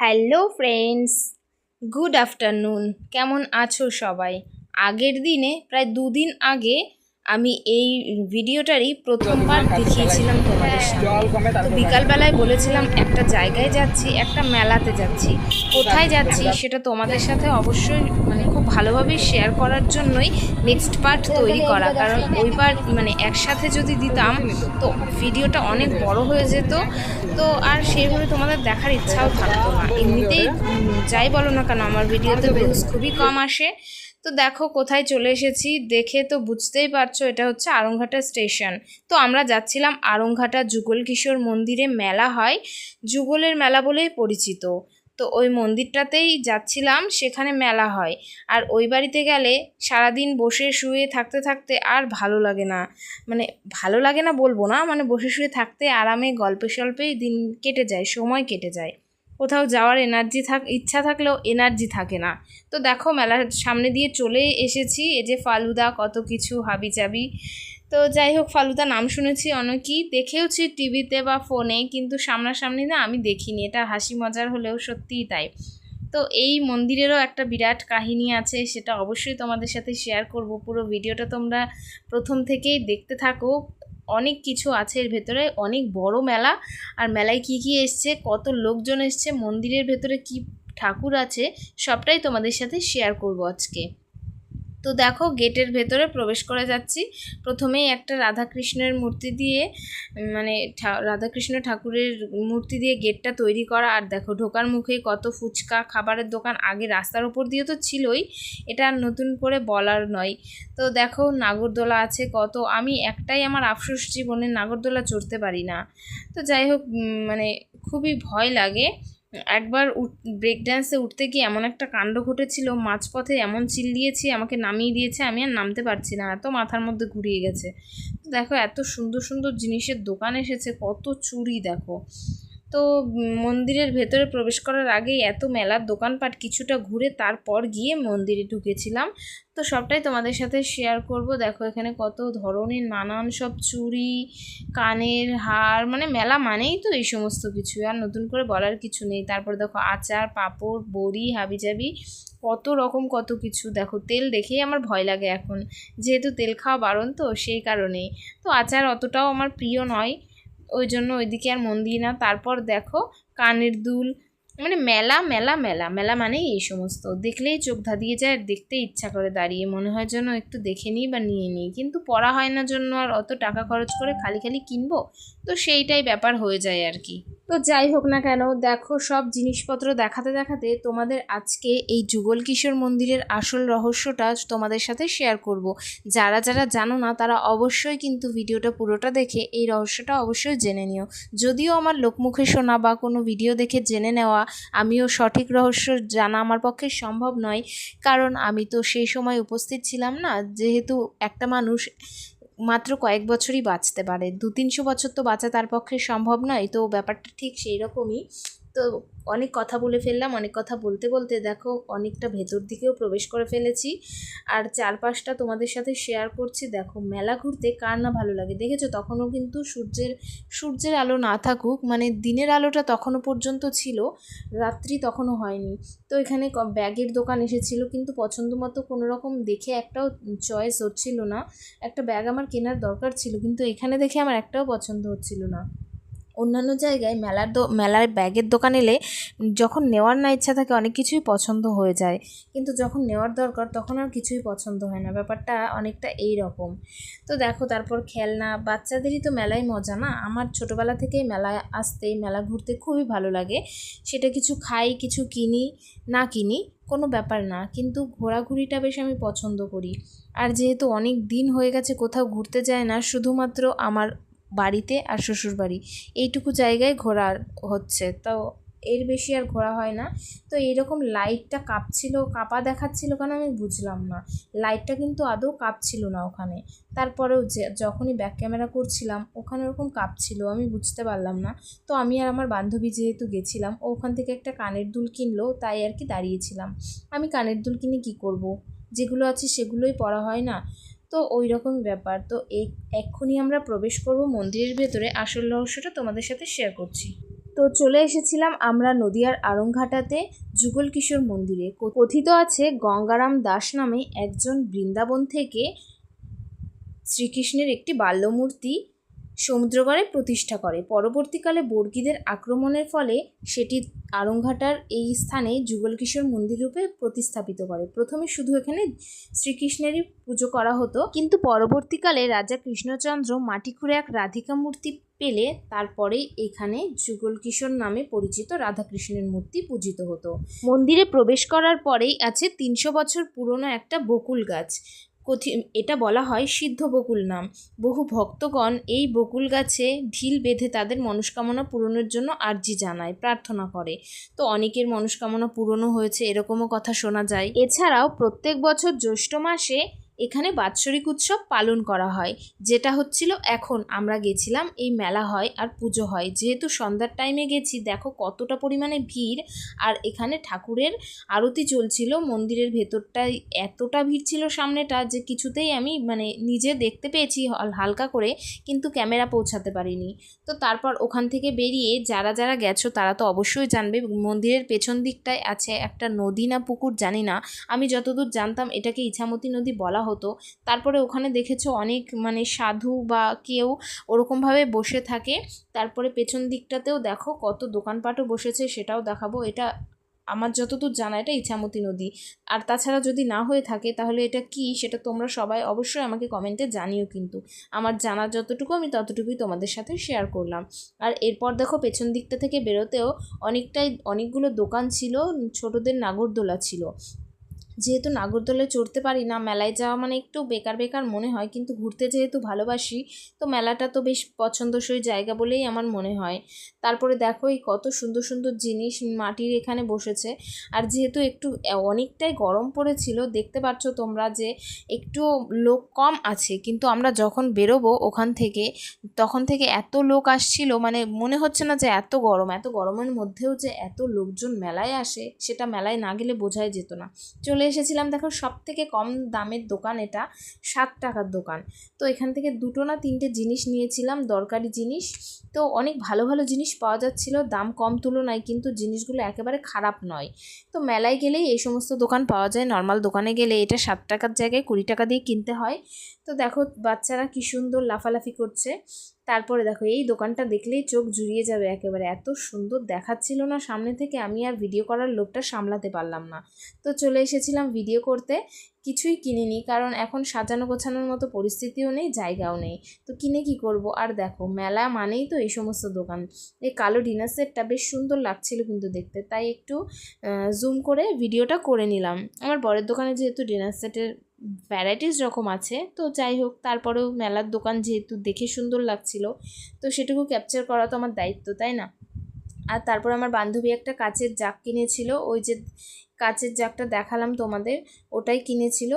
Hello friends good afternoon. কেমন আছো সবাই? আগের দিনে প্রায় দুদিন আগে আমি এই ভিডিওটারই প্রথমবার দেখিয়েছিলাম তোমাদের সামনে। তো বিকালবেলায় বলেছিলাম একটা জায়গায় যাচ্ছি একটা মেলাতে যাচ্ছি। কোথায় যাচ্ছি সেটা তোমাদের সাথে অবশ্যই মানে খুব ভালোভাবেই শেয়ার করার জন্যই নেক্সট পার্ট তৈরি করা। কারণ ওইবার মানে একসাথে যদি দিতাম, তো ভিডিওটা অনেক বড় হয়ে যেত। তো আর সেইভাবে তোমাদের দেখার ইচ্ছাও থাকতো না। এমনিতেই যাই বলো না কেন, আমার ভিডিওতে ভিউজ খুবই কম আসে। তো দেখো কোথায় চলে এসেছি, দেখে তো বুঝতেই পারছ, এটা হচ্ছে আরংঘাটা স্টেশন তো আমরা যাচ্ছিলাম আরংঘাটা যুগল কিশোর মন্দিরে, মেলা হয়। যুগলের মেলা বলেই পরিচিত। তো ওই মন্দিরটাতেই যাচ্ছিলাম, সেখানে মেলা হয়। আর ওই বাড়িতে গেলে সারাদিন বসে শুয়ে থাকতে থাকতে আর ভালো লাগে না। মানে ভালো লাগে না বলব না মানে বসে শুয়ে থাকতে আরামে গল্পে সল্পেই দিন কেটে যায়, সময় কেটে যায়। কোথাও যাওয়ার এনার্জি থাক, ইচ্ছা থাকলেও এনার্জি থাকে না। তো দেখো মেলার সামনে দিয়ে চলে এসেছি, এই যে ফালুদা কত কিছু হাবি চাবি তো যাই হোক, ফালুদা নাম শুনেছি অনেকই। দেখেওছি টিভিতে বা ফোনে, কিন্তু সামনাসামনি না আমি দেখিনি। এটা হাসি মজার হলেও সত্যিই তাই। তো এই মন্দিরেরও একটা বিরাট কাহিনী আছে, সেটা অবশ্যই তোমাদের সাথে শেয়ার করব। পুরো ভিডিওটা তোমরা প্রথম থেকেই দেখতে থাকো। অনেক কিছু আছে এর ভেতরে, অনেক বড় মেলা। আর মেলায় কি কি এসছে, কত লোকজন এসছে, মন্দিরের ভেতরে কি ঠাকুর আছে, সবটাই তোমাদের সাথে শেয়ার করব আজকে। তো দেখো গেটের ভেতরে প্রবেশ করে যাচ্ছি। প্রথমেই একটা রাধাকৃষ্ণের মূর্তি দিয়ে মানে রাধাকৃষ্ণ ঠাকুরের মূর্তি দিয়ে গেটটা তৈরি করা। আর দেখো ঢোকার মুখে কত ফুচকা, খাবারের দোকান, আগে রাস্তার ওপর দিয়ে তো ছিলই, এটা আর নতুন করে বলার নয়। তো দেখো নাগরদোলা আছে কত, আমি একটাই আমার আফসোস জীবনে নাগরদোলা চড়তে পারি না। তো যাই হোক মানে খুবই ভয় লাগে। একবার ব্রেক ড্যান্সে উঠতে গিয়ে এমন একটা কাণ্ড ঘটেছিল, মাঝপথে এমন চিল দিয়েছি, আমাকে নামিয়ে দিয়েছে, আমি আর নামতে পারছি না, এত মাথার মধ্যে ঘুরিয়ে গেছে। দেখো, এত সুন্দর সুন্দর জিনিসের দোকান এসেছে, কত চুড়ি দেখো। তো মন্দিরের ভেতরে প্রবেশ করার আগেই এত মেলার দোকানপাট কিছুটা ঘুরে তারপর গিয়ে মন্দিরে ঢুকেছিলাম। তো সবটাই তোমাদের সাথে শেয়ার করব। দেখো এখানে কত ধরনের, নানান সব চুড়ি, কানের হার মানে মেলা মানেই তো এই সমস্ত কিছু। আর নতুন করে বলার কিছু নেই। তারপর দেখো আচার, পাঁপড়, বড়ি, হাবিজাবি, কত রকম কত কিছু। দেখো তেল দেখেই আমার ভয় লাগে এখন। যেহেতু তেল খাওয়া বারণ তো সেই কারণেই। তো আচার অতটাও আমার প্রিয় নয়। ওই জন্য ওইদিকে আর মন দিই না। তারপর দেখো কানের দুল মানে মেলা মেলা মেলা মেলা মানেই এই সমস্ত। দেখলেই চোখ ধাঁধিয়ে যায়, আর দেখতে ইচ্ছা করে দাঁড়িয়ে। মনে হয় যেন একটু দেখে নিই বা নিয়ে নিই। কিন্তু পড়া হয় না জন্য আর অত টাকা খরচ করে খালি খালি কিনবো? তো সেইটাই ব্যাপার হয়ে যায় আর কি। তো যাই হোক না কেন, দেখো সব জিনিসপত্র দেখাতে দেখাতে তোমাদের আজকে এই যুগল কিশোর মন্দিরের আসল রহস্যটা তোমাদের সাথে শেয়ার করব। যারা যারা জানো না, তারা অবশ্যই কিন্তু ভিডিওটা পুরোটা দেখে এই রহস্যটা অবশ্যই জেনে নিও। যদিও আমার লোকমুখে শোনা বা কোনো ভিডিও দেখে জেনে নেওয়া আমিও সঠিক রহস্য জানা আমার পক্ষে সম্ভব নয়, কারণ আমি তো সেই সময় উপস্থিত ছিলাম না। যেহেতু একটা মানুষ মাত্র কয়েক বছরই বাঁচতে পারে। দু তিনশো বছর তো বাঁচা তার পক্ষে সম্ভব নয়, তো ব্যাপারটা ঠিক সেই রকমই তো অনেক কথা বলে ফেললাম, অনেক কথা বলতে বলতে দেখো অনেকটা ভেতর দিকেও প্রবেশ করে ফেলেছি। আর চারপাশটা তোমাদের সাথে শেয়ার করছি, দেখো মেলা ঘুরতে কার না ভালো লাগে। দেখেছ তখনও কিন্তু সূর্যের সূর্যের আলো না থাকুক মানে দিনের আলোটা তখনও পর্যন্ত ছিল, রাত্রি তখনও হয়নি। তো এখানে ব্যাগের দোকান এসেছিল, কিন্তু পছন্দ মতো কোনো রকম দেখে একটাও চয়েস হচ্ছিল না। একটা ব্যাগ আমার কেনার দরকার ছিল, কিন্তু এখানে দেখে আমার একটাও পছন্দ হচ্ছিল না। অন্যান্য জায়গায় মেলার দো, মেলার ব্যাগের দোকান এলে যখন নেওয়ার না ইচ্ছা থাকে অনেক কিছুই পছন্দ হয়ে যায়। কিন্তু যখন নেওয়ার দরকার তখন আর কিছুই পছন্দ হয় না। ব্যাপারটা অনেকটা এই রকম। তো দেখো, তারপর খেলনা, বাচ্চাদেরই তো মেলায় মজা না? আমার ছোটোবেলা থেকেই মেলায় আসতে, মেলা ঘুরতে খুবই ভালো লাগে। সেটা কিছু খাই, কিছু কিনি, না কিনি, কোনো ব্যাপার না। কিন্তু ঘোরাঘুরিটা বেশ আমি পছন্দ করি। আর যেহেতু অনেক দিন হয়ে গেছে কোথাও ঘুরতে যায় না, শুধুমাত্র আমার বাড়িতে আর শ্বশুর বাড়ি এইটুকু জায়গায় ঘোরা হচ্ছে। তো এর বেশি আর ঘোরা হয় না। তো এইরকম লাইটটা কাঁপছিল, কাঁপা দেখাচ্ছিল কেন আমি বুঝলাম না। লাইটটা কিন্তু আদৌ কাঁপছিল না ওখানে। তারপরেও যে, যখনই ব্যাক ক্যামেরা করছিলাম, ওখানে ওরকম কাঁপছিল, আমি বুঝতে পারলাম না। তো আমি আর আমার বান্ধবী যেহেতু গেছিলাম, ও ওখান থেকে একটা কানের দুল কিনলো, তাই আর কি দাঁড়িয়েছিলাম। আমি কানের দুল কিনে কী করব? যেগুলো আছে সেগুলোই পরা হয় না। তো ওই রকম ব্যাপার। তো এই এক্ষুনি আমরা প্রবেশ করব মন্দিরের ভেতরে। আসল রহস্যটা তোমাদের সাথে শেয়ার করছি। তো চলে এসেছিলাম আমরা নদিয়ার আড়ংঘাটাতে যুগল কিশোর মন্দিরে। কথিত আছে গঙ্গারাম দাস নামে একজন বৃন্দাবন থেকে শ্রীকৃষ্ণের একটি বাল্যমূর্তি সমুদ্রগড়ে প্রতিষ্ঠা করে। পরবর্তীকালে বর্গীদের আক্রমণের ফলে সেটি আরংঘাটার এই স্থানে যুগল কিশোর মন্দির রূপে প্রতিস্থাপিত করে। প্রথমে শুধু এখানে শ্রীকৃষ্ণেরই পুজো করা হতো, কিন্তু পরবর্তীকালে রাজা কৃষ্ণচন্দ্র মাটি খুঁড়ে এক রাধিকা মূর্তি পেলে তারপরেই এখানে যুগল কিশোর নামে পরিচিত রাধাকৃষ্ণের মূর্তি পূজিত হতো। মন্দিরে প্রবেশ করার পরেই আছে তিনশো বছর পুরনো একটা বকুল গাছ। কথি, এটা বলা হয় সিদ্ধ বকুল নাম। বহু ভক্তগণ এই বকুল গাছে ঢিল বেঁধে তাদের মনস্কামনা পূরণের জন্য আর্জি জানায়, প্রার্থনা করে। তো অনেকের মনস্কামনা পূরণও হয়েছে, এরকমও কথা শোনা যায়। এছাড়াও প্রত্যেক বছর জ্যৈষ্ঠ মাসে এখানে বাৎসরিক উৎসব পালন করা হয়, যেটা হচ্ছিল এখন আমরা গেছিলাম, এই মেলা হয় আর পুজো হয়। যেহেতু সন্ধ্যার টাইমে গেছি, দেখো কতটা পরিমাণে ভিড়, আর এখানে ঠাকুরের আরতি চলছিল, মন্দিরের ভেতরটায় এতটা ভিড় ছিল সামনেটা যে কিছুতেই আমি মানে নিজে দেখতে পেয়েছি হাল- হালকা করে, কিন্তু ক্যামেরা পৌঁছাতে পারিনি। তো তারপর ওখান থেকে বেরিয়ে যারা যারা গেছো তারা তো অবশ্যই জানবে, মন্দিরের পেছন দিকটায় আছে একটা নদী না পুকুর জানি না। আমি যতদূর জানতাম এটাকে ইছামতি নদী বলা হতো। তারপরে ওখানে দেখেছ অনেক মানে সাধু বা কেউ ওরকমভাবে বসে থাকে। তারপরে পেছন দিকটাতেও দেখো কত দোকানপাটও বসেছে, সেটাও দেখাবো। এটা আমার যতদূর জানা, এটা ইছামতি নদী। আর তাছাড়া যদি না হয়ে থাকে, তাহলে এটা কি? সেটা তোমরা সবাই অবশ্যই আমাকে কমেন্টে জানিও কিন্তু। আমার জানা যতটুকু, আমি ততটুকুই তোমাদের সাথে শেয়ার করলাম। আর এরপর দেখো পেছন দিকটা থেকে বেরোতেও অনেকটাই, অনেকগুলো দোকান ছিল, ছোটদের নাগরদোলা ছিল। যেহেতু নাগরদোলায় চড়তে পারি না, মেলায় যাওয়া মানে একটু বেকার বেকার মনে হয়। কিন্তু ঘুরতে যেহেতু ভালোবাসি, তো মেলাটা তো বেশ পছন্দসই জায়গা বলেই আমার মনে হয়। তারপরে দেখো এই কত সুন্দর সুন্দর জিনিস মাটির এখানে বসেছে। আর যেহেতু একটু অনেকটাই গরম পড়েছিল, দেখতে পাচ্ছ তোমরা যে একটু লোক কম আছে। কিন্তু আমরা যখন বেরোবো ওখান থেকে, তখন থেকে এত লোক আসছিল মানে মনে হচ্ছে না যে এত গরম, এত গরমের মধ্যেও যে এত লোকজন মেলায় আসে, সেটা মেলায় না গেলে বোঝাই যেত না। চলে এসেছিলাম। দেখো সব থেকে কম দামের দোকান এটা, সাত টাকার দোকান। তো এখান থেকে দুটো না তিনটে জিনিস নিয়েছিলাম, দরকারি জিনিস। তো অনেক ভালো ভালো জিনিস পাওয়া যাচ্ছিল, দাম কম তুলনায় কিন্তু জিনিসগুলো একেবারে খারাপ নয়। তো মেলায় গেলেই এই সমস্ত দোকান পাওয়া যায়, নর্মাল দোকানে গেলে এটা সাত টাকার জায়গায় কুড়ি টাকা দিয়ে কিনতে হয়। তো দেখো, বাচ্চারা কি সুন্দর লাফালাফি করছে। তারপরে দেখো, এই দোকানটা দেখলেই চোখ জুড়িয়ে যাবে একেবারে। এত সুন্দর দেখাচ্ছিল না সামনে থেকে, আমি আর ভিডিও করার লোকটা সামলাতে পারলাম না। তো চলে এসেছিলাম ভিডিও করতে, কিছুই কিনিনি, কারণ এখন সাজানো গোছানোর মতো পরিস্থিতিও নেই, জায়গাও নেই। তো কিনে কি করব? আর দেখো, মেলা মানেই তো এই সমস্ত দোকান। এই কালো ডিনার সেটটা বেশ সুন্দর লাগছিল কিন্তু দেখতে, তাই একটু জুম করে ভিডিওটা করে নিলাম। আমার বরের দোকানে যেহেতু ডিনার সেটের ভ্যারাইটিস রকম আছে। তো যাই হোক, তারপরেও মেলার দোকান যেহেতু দেখে সুন্দর লাগছিল, তো সেটুকু ক্যাপচার করা তো আমার দায়িত্ব, তাই না? আর তারপর আমার বান্ধবী একটা কাচের জাগ কিনেছিল, ওই যে কাচের জাগটা দেখালাম তোমাদের, ওটাই কিনেছিল।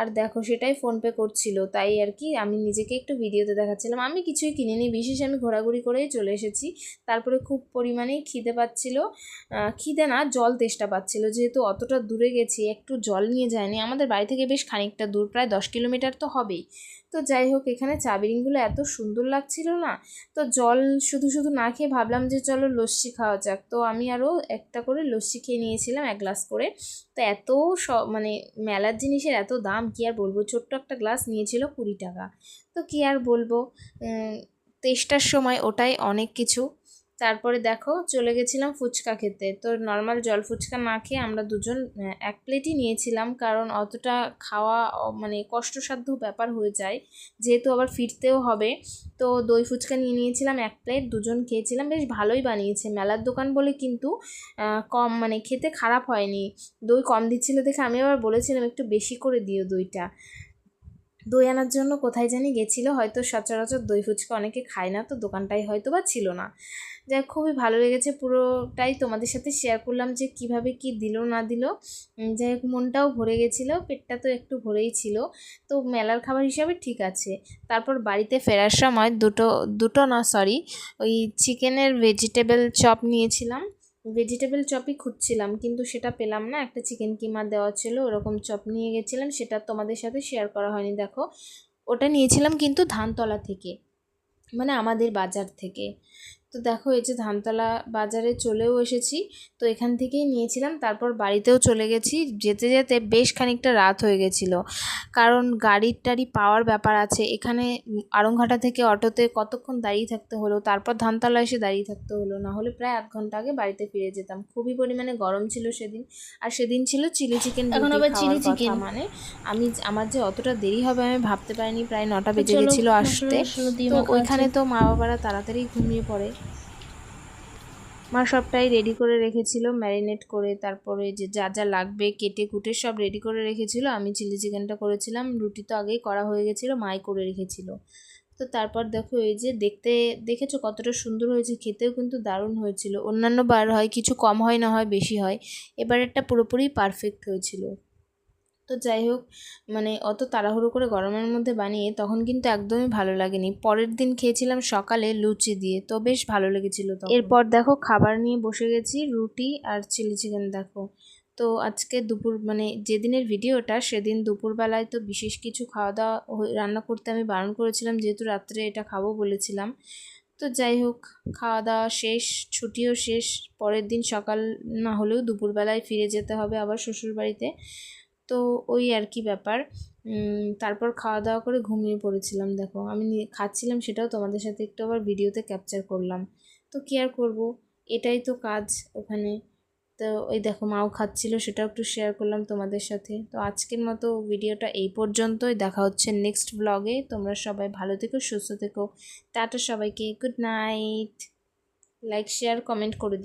আর দেখো সেটাই ফোনপে করছিল, তাই আর কি আমি নিজেকে একটু ভিডিওতে দেখাচ্ছিলাম। আমি কিছুই কিনিনি, বিশেষ আমি ঘোরাঘুরি করেই চলে এসেছি। তারপরে খুব পরিমাণেই খিদে পাচ্ছিল। খিদে না, জল তেষ্টা পাচ্ছিল। যেহেতু অতটা দূরে গেছি, একটু জল নিয়ে যায়নি। আমাদের বাড়ি থেকে বেশ খানিকটা দূর, প্রায় দশ কিলোমিটার তো হবেই। তো যাই হোক, এখানে চা বিরিংগুলো এত সুন্দর লাগছিল না। তো জল শুধু শুধু না খেয়ে ভাবলাম যে চলো লস্যি খাওয়া যাক। তো আমি আরও একটা করে লস্যি খেয়ে নিয়েছিলাম এক গ্লাস করে। তো এত মানে মেলার জিনিসের এত দাম কি আর বলব? ছোট্ট একটা গ্লাস নিয়েছিল কুড়ি টাকা। তো কি আর বলব? তেষ্টার সময় ওটাই অনেক কিছু। তারপরে দেখো চলে গেছিলাম ফুচকা খেতে। তো নর্মাল জল ফুচকা না খেয়ে আমরা দুজন এক প্লেটই নিয়েছিলাম কারণ অতটা খাওয়া মানে কষ্টসাধ্য ব্যাপার হয়ে যায়। যেহেতু আবার ফিরতেও হবে, তো দই ফুচকা নিয়ে নিয়েছিলাম এক প্লেট দুজন খেয়েছিলাম, বেশ ভালোই বানিয়েছে। মেলার দোকান বলে কিন্তু কম মানে খেতে খারাপ হয়নি। দই কম দিচ্ছিল দেখে আমি আবার বলেছিলাম, একটু বেশি করে দিও দইটা। দই আনার জন্য কোথায় জানি গেছিল, হয়তো সচরাচর দই ফুচকা অনেকে খায় না, তো দোকানটাই হয়তো বা ছিল না। যাই খুবই ভালো লেগেছে পুরোটাই তোমাদের সাথে শেয়ার করলাম যে কীভাবে কি দিল, না দিল। যাই হোক, মনটাও ভরে গেছিল, পেটটা তো একটু ভরেই ছিল। তো মেলার খাবার হিসাবে ঠিক আছে। তারপর বাড়িতে ফেরার সময় দুটো দুটো না সরি ওই চিকেনের ভেজিটেবল চপ নিয়েছিলাম। ভেজিটেবল চপই খুঁজছিলাম, কিন্তু সেটা পেলাম না। একটা চিকেন কিমা দেওয়া ছিল, ওরকম চপ নিয়ে গেছিলাম, সেটা তোমাদের সাথে শেয়ার করা হয়নি, দেখো। ওটা নিয়েছিলাম কিন্তু ধানতলা থেকে মানে আমাদের বাজার থেকে। তো দেখো এই যে ধানতলা বাজারে চলেও এসেছি। তো এখান থেকেই নিয়েছিলাম তারপর বাড়িতেও চলে গেছি। যেতে যেতে বেশ খানিকটা রাত হয়ে গেছিল। কারণ গাড়ির টাড়ি পাওয়ার ব্যাপার আছে। এখানে আড়ংঘাটা থেকে অটোতে কতক্ষণ দাঁড়িয়ে থাকতে হলো তারপর ধানতলা এসে দাঁড়িয়ে থাকতে হলো না হলে প্রায় আধ ঘণ্টা আগে বাড়িতে ফিরে যেতাম। খুবই পরিমাণে গরম ছিল সেদিন। আর সেদিন ছিল চিলি চিকেন এখন আবার chili chicken। মানে আমি আমার যে অতটা দেরি হবে আমি ভাবতে পারিনি প্রায় নটা বেজে গেছিল আসতে। তো ওইখানে তো মা বাবারা তাড়াতাড়ি ঘুমিয়ে পড়ে। মা সবটাই রেডি করে রেখেছিল ম্যারিনেট করে তারপরে যে যা যা লাগবে, কেটে কুটে সব রেডি করে রেখেছিল। আমি চিলি চিকেনটা করেছিলাম, রুটি তো আগেই করা হয়ে গেছিল, মাই করে রেখেছিল। তো তারপর দেখো এই যে দেখতে, দেখেছ কতটা সুন্দর হয়েছে, খেতেও কিন্তু দারুণ হয়েছিল। অন্যান্য বার হয়, কিছু কম হয় না হয়, বেশি হয়। এবারেরটা পুরোপুরি পারফেক্ট হয়েছিল। তো যাই হোক মানে অত তাড়াহুড়ো করে গরমের মধ্যে বানিয়ে তখন কিন্তু একদমই ভালো লাগেনি। পরের দিন খেয়েছিলাম সকালে লুচি দিয়ে, তো বেশ ভালো লেগেছিল তো এরপর দেখো খাবার নিয়ে বসে গেছি, রুটি আর চিলি চিকেন দেখো। তো আজকে দুপুর মানে যেদিনের ভিডিওটা সেদিন দুপুরবেলায় তো বিশেষ কিছু খাওয়া দাওয়া রান্না করতে আমি বারণ করেছিলাম, যেহেতু রাত্রে এটা খাব বলেছিলাম। তো যাই হোক, খাওয়া দাওয়া শেষ, ছুটিও শেষ, পরের দিন সকাল না হলেও দুপুরবেলায় ফিরে যেতে হবে আবার শ্বশুর বাড়িতে তো ওই আর কি ব্যাপার তারপর খাওয়া দাওয়া করে ঘুমিয়ে পড়েছিলাম, দেখো। আমি খাচ্ছিলাম সেটাও তোমাদের সাথে একটু আবার ভিডিওতে ক্যাপচার করলাম। তো কী আর করব? এটাই তো কাজ ওখানে। তো ওই দেখো, মাও খাচ্ছিল, সেটাও একটু শেয়ার করলাম তোমাদের সাথে। তো আজকের মতো ভিডিওটা এই পর্যন্তই। দেখা হচ্ছে নেক্সট ব্লগে তোমরা সবাই ভালো থেকো, সুস্থ থেকো। টাটা সবাইকে। Good night like share comment করে দিও।